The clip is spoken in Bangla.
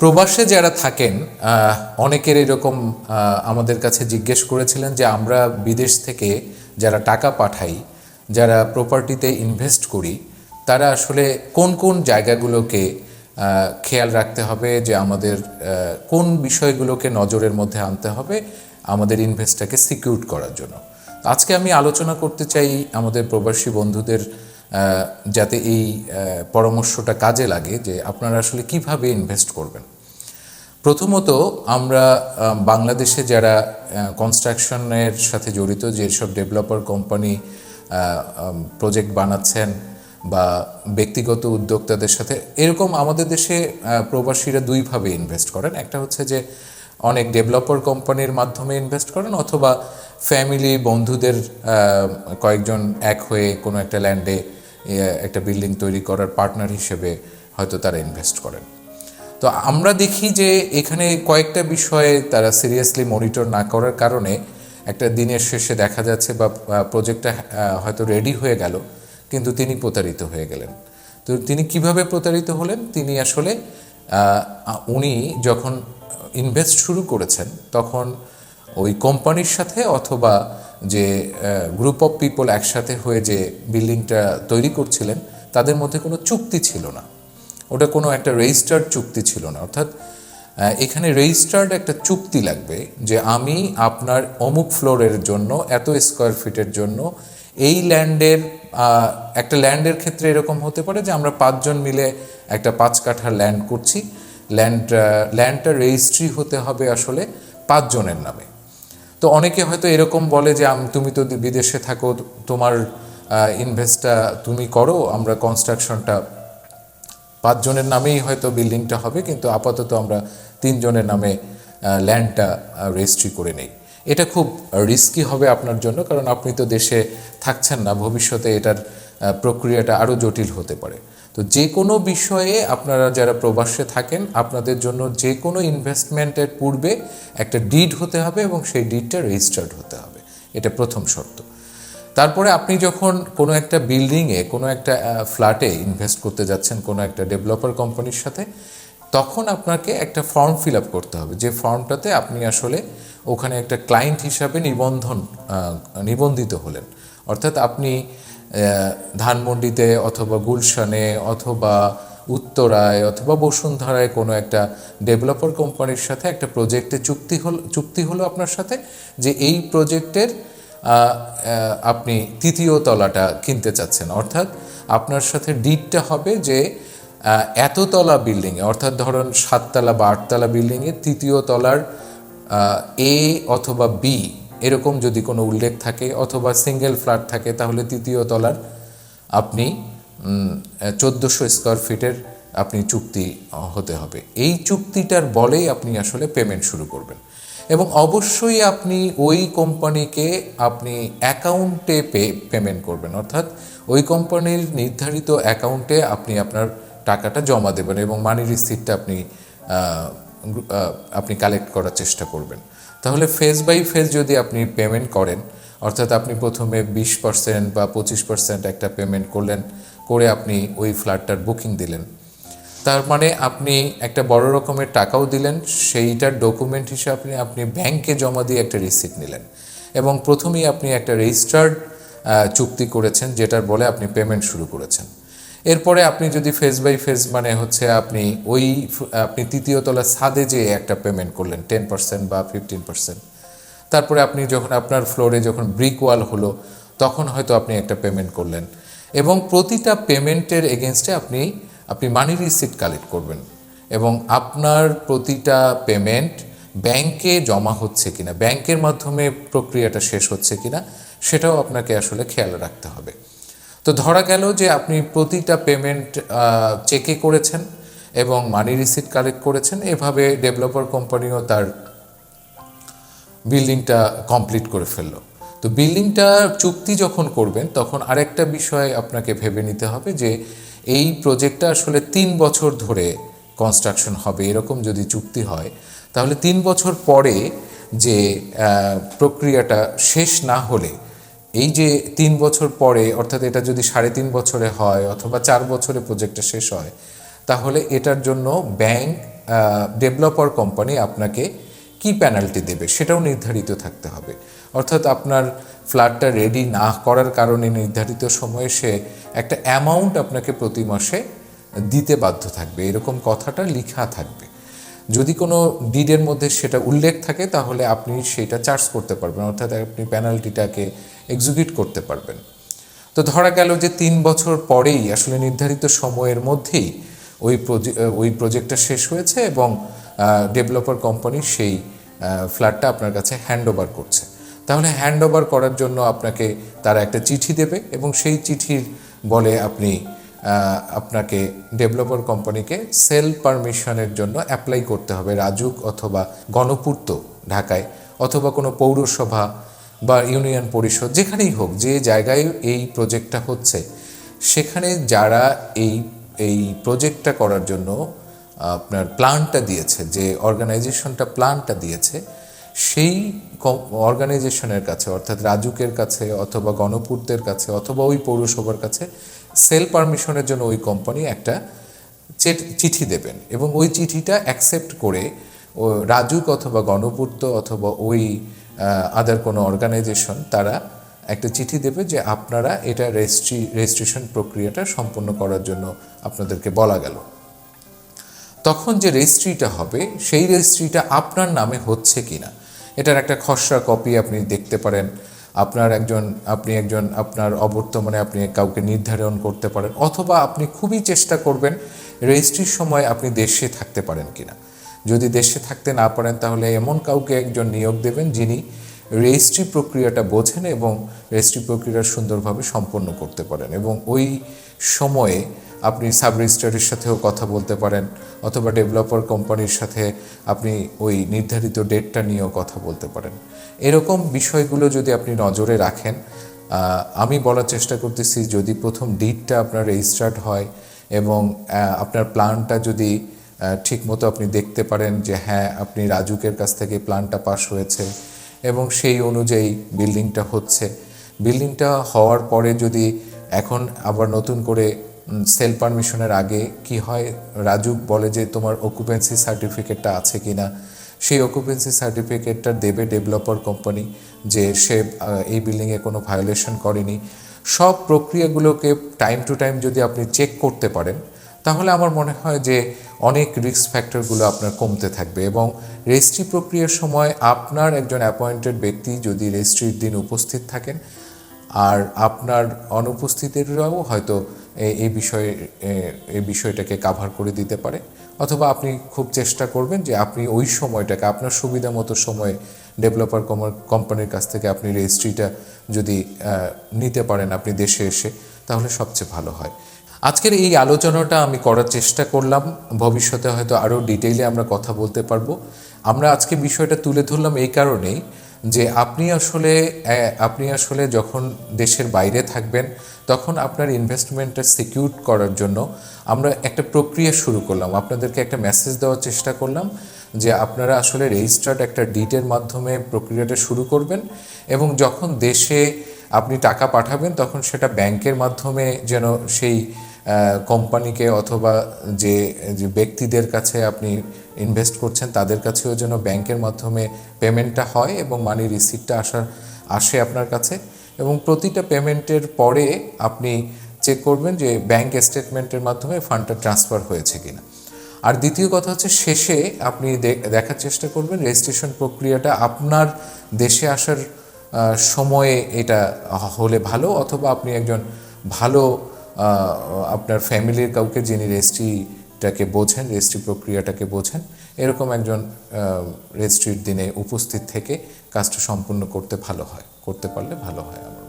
প্রবাসে যারা থাকেন অনেকের এরকম আমাদের কাছে জিজ্ঞেস করেছিলেন যে আমরা বিদেশ থেকে যারা টাকা পাঠাই, যারা প্রপার্টিতে ইনভেস্ট করি, তারা আসলে কোন কোন জায়গাগুলোকে খেয়াল রাখতে হবে যে আমাদের কোন বিষয়গুলোকে নজরের মধ্যে আনতে হবে আমাদের ইনভেস্টটাকে সিকিউর করার জন্য। আজকে আমি আলোচনা করতে চাই আমাদের প্রবাসী বন্ধুদের যাতে এই পরামর্শটা কাজে লাগে যে আপনারা আসলে কীভাবে ইনভেস্ট করবেন। প্রথমত আমরা বাংলাদেশে যারা কনস্ট্রাকশনের সাথে জড়িত যেসব ডেভেলপার কোম্পানি প্রজেক্ট বানাচ্ছেন বা ব্যক্তিগত উদ্যোক্তাদের সাথে, এরকম আমাদের দেশে প্রবাসীরা দুইভাবে ইনভেস্ট করেন। একটা হচ্ছে যে, অনেক ডেভেলপার কোম্পানির মাধ্যমে ইনভেস্ট করেন, অথবা ফ্যামিলি বন্ধুদের কয়েকজন এক হয়ে কোনো একটা ল্যান্ডে একটা বিল্ডিং তৈরি করার পার্টনার হিসেবে হয়তো তারা ইনভেস্ট করেন। তো আমরা দেখি যে এখানে কয়েকটা বিষয়ে তারা সিরিয়াসলি মনিটর না করার কারণে একটা দিনের শেষে দেখা যাচ্ছে বা প্রজেক্টটা হয়তো রেডি হয়ে গেল, কিন্তু তিনি প্রতারিত হয়ে গেলেন। তো তিনি কীভাবে প্রতারিত হলেন? তিনি আসলে উনি যখন ইনভেস্ট শুরু করেছেন, তখন ওই কোম্পানির সাথে অথবা যে গ্রুপ অফ পিপল একসাথে হয়ে যে বিল্ডিংটা তৈরি করছিলেন, তাদের মধ্যে কোনো চুক্তি ছিল না। ওটা কোনো একটা রেজিস্টার্ড চুক্তি ছিল না। অর্থাৎ এখানে রেজিস্টার্ড একটা চুক্তি লাগবে যে আমি আপনার অমুক ফ্লোরের জন্য, এত স্কোয়ার ফিটের জন্য, এই ল্যান্ডের একটা ল্যান্ডের ক্ষেত্রে এরকম হতে পারে যে আমরা পাঁচজন মিলে একটা পাঁচ কাঠা ল্যান্ড করছি। ল্যান্ড ল্যান্ডটা রেজিস্ট্রি হতে হবে আসলে পাঁচজনের নামে। তো অনেকে হয়তো এরকম বলে যে তুমি তো বিদেশে থাকো, তোমার ইনভেস্টটা তুমি করো, আমরা কনস্ট্রাকশনটা পাঁচজনের নামেই হয়তো বিল্ডিংটা হবে, কিন্তু আপাতত আমরা তিনজনের নামে ল্যান্ডটা রেজিস্ট্রি করে নেই। এটা খুব রিস্কি হবে আপনার জন্য, কারণ আপনি তো দেশে থাকছেন না, ভবিষ্যতে এটার প্রক্রিয়াটা আরও জটিল হতে পারে। তো যে কোনো বিষয়ে আপনারা যারা প্রবাসে থাকেন, আপনাদের জন্য যে কোনো ইনভেস্টমেন্টের পূর্বে একটা ডিড হতে হবে এবং সেই ডিডটা রেজিস্টার্ড হতে হবে। এটা প্রথম শর্ত। তারপরে আপনি যখন কোনো একটা বিল্ডিংয়ে কোনো একটা ফ্ল্যাটে ইনভেস্ট করতে যাচ্ছেন কোনো একটা ডেভেলপার কোম্পানির সাথে, তখন আপনাকে একটা ফর্ম ফিল আপ করতে হবে। যে ফর্মটাতে আপনি আসলে ওখানে একটা ক্লায়েন্ট হিসাবে নিবন্ধন নিবন্ধিত হলেন। অর্থাৎ আপনি ধানমন্ডিতে অথবা গুলশানে অথবা উত্তরায় অথবা বসুন্ধরায় কোনো একটা ডেভেলপার কোম্পানির সাথে একটা প্রজেক্টে চুক্তি হল, চুক্তি হলো আপনার সাথে যে এই প্রজেক্টের আপনি তৃতীয় তলাটা কিনতে চাচ্ছেন। অর্থাৎ আপনার সাথে ডিডটা হবে যে এততলা বিল্ডিংয়ে, অর্থাৎ ধরুন সাততলা বা আটতলা বিল্ডিংয়ে তৃতীয় তলার এ অথবা বি এরকম যদি কোনো উল্লেখ থাকে অথবা সিঙ্গেল ফ্ল্যাট থাকে, তাহলে তৃতীয় তলার আপনি চোদ্দোশো স্কোয়ার ফিটের আপনি চুক্তি হতে হবে। এই চুক্তিটার বলেই আপনি আসলে পেমেন্ট শুরু করবেন। এবং অবশ্যই আপনি ওই কোম্পানিকে আপনি অ্যাকাউন্টে পে, পেমেন্ট করবেন। অর্থাৎ ওই কোম্পানির নির্ধারিত অ্যাকাউন্টে আপনি আপনার টাকাটা জমা দেবেন এবং মানি রিসিপ্টটা আপনি আপনি কালেক্ট করার চেষ্টা করবেন। তাহলে ফেজ বাই ফেজ যদি আপনি পেমেন্ট করেন, অর্থাৎ আপনি প্রথমে বিশ পার্সেন্ট বা পঁচিশ পার্সেন্ট একটা পেমেন্ট করলেন, করে আপনি ওই ফ্ল্যাটটার বুকিং দিলেন। তার মানে আপনি একটা বড় রকমের টাকাও দিলেন, সেইটার ডকুমেন্ট হিসেবে আপনি ব্যাংকে জমা দিয়ে একটা রিসিপ্ট নিলেন। এবং প্রথমেই আপনি একটা রেজিস্টার্ড চুক্তি করেছেন, যেটার বলে আপনি পেমেন্ট শুরু করেছেন। এরপরে আপনি যদি ফেজ বাই ফেজ মানে হচ্ছে আপনি ওই, আপনি তৃতীয় তলা ছাদে যে একটা পেমেন্ট করলেন টেন পার্সেন্ট বা ফিফটিন পার্সেন্ট তারপরে আপনি যখন, আপনার ফ্লোরে যখন ব্রিক ওয়াল হলো, তখন হয়তো আপনি একটা পেমেন্ট করলেন। এবং প্রতিটা পেমেন্টের এগেনস্টে আপনি আপনি মানি রিসিপ্ট কালেক্ট করবেন এবং আপনার প্রতিটা পেমেন্ট ব্যাংকে জমা হচ্ছে কিনা, ব্যাংকের মাধ্যমে প্রক্রিয়াটা শেষ হচ্ছে কিনা, সেটাও আপনাকে আসলে খেয়াল রাখতে হবে। তো ধরা গেল যে আপনি প্রতিটা পেমেন্ট চেকে করেছেন এবং মানি রিসিপ্ট কালেক্ট করেছেন, এভাবে ডেভেলপার কোম্পানিও তার বিল্ডিংটা কমপ্লিট করে ফেলল। তো বিল্ডিংটা চুক্তি যখন করবেন, তখন আরেকটা বিষয় আপনাকে ভেবে নিতে হবে যে এই প্রজেক্টটা আসলে তিন বছর ধরে কনস্ট্রাকশন হবে, এরকম যদি চুক্তি হয়, তাহলে তিন বছর পরে যে প্রক্রিয়াটা শেষ না হলে, এই যে তিন বছর পরে, অর্থাৎ এটা যদি সাড়ে তিন বছরে হয় অথবা চার বছরে প্রজেক্টটা শেষ হয়, তাহলে এটার জন্য ব্যাংক ডেভেলপার কোম্পানি আপনাকে কি পেনাল্টি দেবে সেটাও নির্ধারিত থাকতে হবে। অর্থাৎ আপনার ফ্ল্যাটটা রেডি না করার কারণে নির্ধারিত সময়ে সে একটা অ্যামাউন্ট আপনাকে প্রতি মাসে দিতে বাধ্য থাকবে। এরকম কথাটা লেখা থাকবে। যদি কোনো ডিডের মধ্যে সেটা উল্লেখ থাকে, তাহলে আপনি সেটা চার্জ করতে পারবেন। অর্থাৎ আপনি পেনাল্টিটাকে এক্সিকিউট করতে পারবেন। তো ধরা গেল যে তিন বছর পরেই আসলে নির্ধারিত সময়ের মধ্যেই ওই ওই প্রজেক্টটা শেষ হয়েছে এবং ডেভেলপার কোম্পানি সেই ফ্ল্যাটটা আপনার কাছে হ্যান্ড ওভার করছে। তাহলে হ্যান্ড ওভার করার জন্য আপনাকে তারা একটা চিঠি দেবে এবং সেই চিঠির বলে আপনি আপনাকে ডেভেলপার কোম্পানিকে সেল পারমিশনের জন্য অ্যাপ্লাই করতে হবে রাজুক অথবা গণপূর্ত ঢাকায় অথবা কোনো পৌরসভা বা ইউনিয়ন পরিষদ, যেখানেই হোক, যে জায়গায় এই প্রজেক্টটা হচ্ছে, সেখানে যারা এই এই প্রজেক্টটা করার জন্য আপনার প্ল্যানটা দিয়েছে, যে অর্গানাইজেশনটা প্ল্যানটা দিয়েছে, সেই অর্গানাইজেশনের কাছে, অর্থাৎ রাজুকের কাছে, অথবা গণপূর্তের কাছে, অথবা ওই পৌরসভার কাছে, সেল পারমিশনের জন্য ওই কোম্পানি একটা চিঠি দেবেন এবং ওই চিঠিটা অ্যাকসেপ্ট করে, ও রাজুক অথবা গণপূর্ত অথবা ওই আদার কোনো অর্গানাইজেশন, তারা একটা চিঠি দেবে যে আপনারা এটা রেজিস্ট্রি, রেজিস্ট্রেশন প্রক্রিয়াটা সম্পন্ন করার জন্য আপনাদেরকে বলা গেল। তখন যে রেজিস্ট্রিটা হবে, সেই রেজিস্ট্রিটা আপনার নামে হচ্ছে কিনা? এটার একটা খসড়া কপি আপনি দেখতে পারেন। আপনার একজন, আপনি একজন, আপনার অবর্তমানে আপনি কাউকে নির্ধারণ করতে পারেন অথবা আপনি খুবই চেষ্টা করবেন রেজিস্ট্রির সময় আপনি দেশে থাকতে পারেন কিনা। যদি দেশে থাকতে না পারেন, তাহলে এমন কাউকে একজন নিয়োগ দেবেন যিনি রেজিস্ট্রি প্রক্রিয়াটা বোঝেন এবং রেজিস্ট্রি প্রক্রিয়া সুন্দরভাবে সম্পন্ন করতে পারেন এবং ওই সময়ে আপনি সাব রেজিস্ট্রারের সাথেও কথা বলতে পারেন, অথবা ডেভেলপার কোম্পানির সাথে আপনি ওই নির্ধারিত ডেটটা নিয়েও কথা বলতে পারেন। এরকম বিষয়গুলো যদি আপনি নজরে রাখেন আমি বলার চেষ্টা করতেছি যদি প্রথম ডিটটা আপনার রেজিস্টার্ড হয় এবং আপনার প্ল্যানটা যদি ঠিক মতো আপনি দেখতে পারেন যে হ্যাঁ আপনি রাজুকের কাছ থেকে প্ল্যানটা পাস হয়েছে এবং সেই অনুযায়ী বিল্ডিংটা হচ্ছে। বিল্ডিংটা হওয়ার পরে যদি এখন আবার নতুন করে সেল পারমিশনের আগে কি হয়? রাজু বলে যে, তোমার অকুপেন্সি সার্টিফিকেটটা আছে কি না সেই অকুপেন্সি সার্টিফিকেটটা দেবে ডেভেলপার কোম্পানি যে সে এই বিল্ডিংয়ে কোনো ভায়োলেশন করেনি। সব প্রক্রিয়াগুলোকে টাইম টু টাইম যদি আপনি চেক করতে পারেন, তাহলে আমার মনে হয় যে, অনেক রিস্ক ফ্যাক্টরগুলো আপনার কমতে থাকবে এবং রেজিস্ট্রি প্রক্রিয়ার সময় আপনার একজন অ্যাপয়েন্টেড ব্যক্তি যদি রেজিস্ট্রির দিন উপস্থিত থাকেন, আর আপনার অনুপস্থিতিরাও হয়তো এই বিষয়ে এই বিষয়টাকে কাভার করে দিতে পারে। অথবা আপনি খুব চেষ্টা করবেন যে আপনি ওই সময়টাকে, আপনার সুবিধা মতো সময়ে ডেভেলপার কোম্পানির কাছ থেকে আপনি রেজিস্ট্রিটা যদি নিতে পারেন আপনি দেশে এসে, তাহলে সবচেয়ে ভালো হয়। আজকের এই আলোচনাটা আমি করার চেষ্টা করলাম। ভবিষ্যতে হয়তো আরও ডিটেইলে আমরা কথা বলতে পারব। আমরা আজকে বিষয়টা তুলে ধরলাম এই কারণেই যে আপনি আসলে আপনি আসলে যখন দেশের বাইরে থাকবেন, তখন আপনার ইনভেস্টমেন্টটা সিকিউর করার জন্য আমরা একটা প্রক্রিয়া শুরু করলাম। আপনাদেরকে একটা মেসেজ দেওয়ার চেষ্টা করলাম যে আপনারা আসলে রেজিস্টার্ড একটা ডিটের মাধ্যমে প্রক্রিয়াটা শুরু করবেন এবং যখন দেশে আপনি টাকা পাঠাবেন, তখন সেটা ব্যাংকের মাধ্যমে যেন সেই কোম্পানিকে অথবা যে যে ব্যক্তিদের কাছে আপনি ইনভেস্ট করছেন, তাদের কাছেও যেন ব্যাংকের মাধ্যমে পেমেন্টটা হয় এবং মানি রিসিপ্টটা আসার আসে আপনার কাছে। এবং প্রতিটা পেমেন্টের পরে আপনি চেক করবেন যে ব্যাংক স্টেটমেন্টের মাধ্যমে ফান্ডটা ট্রান্সফার হয়েছে কিনা। আর দ্বিতীয় কথা হচ্ছে, শেষে আপনি দেখার চেষ্টা করবেন রেজিস্ট্রেশন প্রক্রিয়াটা আপনার দেশে আসার সময়ে এটা হলে ভালো, অথবা আপনি একজন ভালো আপনার ফ্যামিলির কাউকে যিনি রেজিস্ট্রিটাকে বোঝেন রেজিস্ট্রি প্রক্রিয়াটাকে বোঝেন, এরকম একজন রেজিস্ট্রির দিনে উপস্থিত থেকে কাজটা সম্পূর্ণ করতে ভালো হয়, করতে পারলে ভালো হয় আমার।